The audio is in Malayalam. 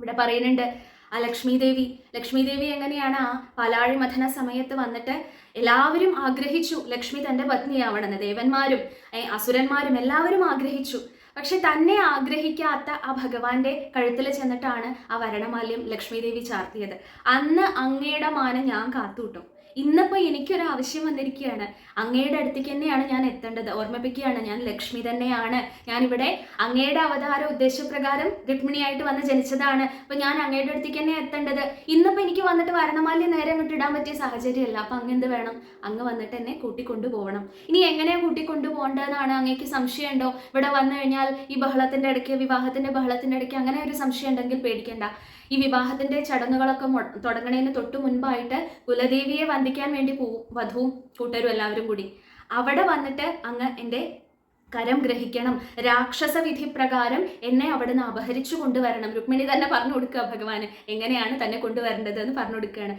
ഇവിടെ പറയുന്നുണ്ട് ആ ലക്ഷ്മി ദേവി ലക്ഷ്മി ദേവി എങ്ങനെയാണ് ആ പാലാഴി മഥന സമയത്ത് വന്നിട്ട് എല്ലാവരും ആഗ്രഹിച്ചു ലക്ഷ്മി തന്റെ പത്നിയാവണമെന്ന്. ദേവന്മാരും അസുരന്മാരും എല്ലാവരും ആഗ്രഹിച്ചു. പക്ഷെ തന്നെ ആഗ്രഹിക്കാത്ത ആ ഭഗവാന്റെ കഴുത്തിൽ ചെന്നിട്ടാണ് ആ വരണമാല്യം ലക്ഷ്മി ദേവി ചാർത്തിയത്. അന്ന് അങ്ങയുടെ മാനം ഞാൻ കാത്തുകിട്ടും ഇന്നിപ്പോ എനിക്കൊരു ആവശ്യം വന്നിരിക്കുകയാണ്. അങ്ങയുടെ അടുത്തേക്ക് തന്നെയാണ് ഞാൻ എത്തേണ്ടത്. ഓർമ്മിപ്പിക്കുകയാണ് ഞാൻ ലക്ഷ്മി തന്നെയാണ്. ഞാനിവിടെ അങ്ങയുടെ അവതാര ഉദ്ദേശപ്രകാരം രുക്മിണിയായിട്ട് വന്ന് ജനിച്ചതാണ്. അപ്പൊ ഞാൻ അങ്ങയുടെ അടുത്തേക്ക് തന്നെ എത്തേണ്ടത്. ഇന്നിപ്പോ എനിക്ക് വന്നിട്ട് വരണമാലി നേരെ അങ്ങോട്ട് ഇടാൻ പറ്റിയ സാഹചര്യമല്ല. അപ്പൊ അങ്ങ് എന്ത് വേണം? അങ്ങ് വന്നിട്ട് എന്നെ കൂട്ടിക്കൊണ്ടുപോകണം. ഇനി എങ്ങനെയാണ് കൂട്ടിക്കൊണ്ടുപോകേണ്ടതെന്നാണ് അങ്ങേക്ക് സംശയമുണ്ടോ? ഇവിടെ വന്നു കഴിഞ്ഞാൽ ഈ ബഹളത്തിന്റെ ഇടയ്ക്ക് വിവാഹത്തിന്റെ ബഹളത്തിന്റെ ഇടയ്ക്ക് അങ്ങനെ ഒരു സംശയം ഉണ്ടെങ്കിൽ പേടിക്കണ്ട. ഈ വിവാഹത്തിന്റെ ചടങ്ങുകളൊക്കെ തുടങ്ങണേന് തൊട്ട് മുൻപായിട്ട് കുലദേവിയെ വന്ദിക്കാൻ വേണ്ടി പോവും വധുവും കൂട്ടരും എല്ലാവരും കൂടി. അവിടെ വന്നിട്ട് അങ്ങ് എന്റെ കരം ഗ്രഹിക്കണം. രാക്ഷസ വിധി പ്രകാരം എന്നെ അവിടുന്ന് അപഹരിച്ചു കൊണ്ടുവരണം. രുക്മിണി തന്നെ പറഞ്ഞു കൊടുക്കുക ഭഗവാന്. എങ്ങനെയാണ് തന്നെ കൊണ്ടുവരേണ്ടത് എന്ന് പറഞ്ഞു കൊടുക്കുകയാണ്.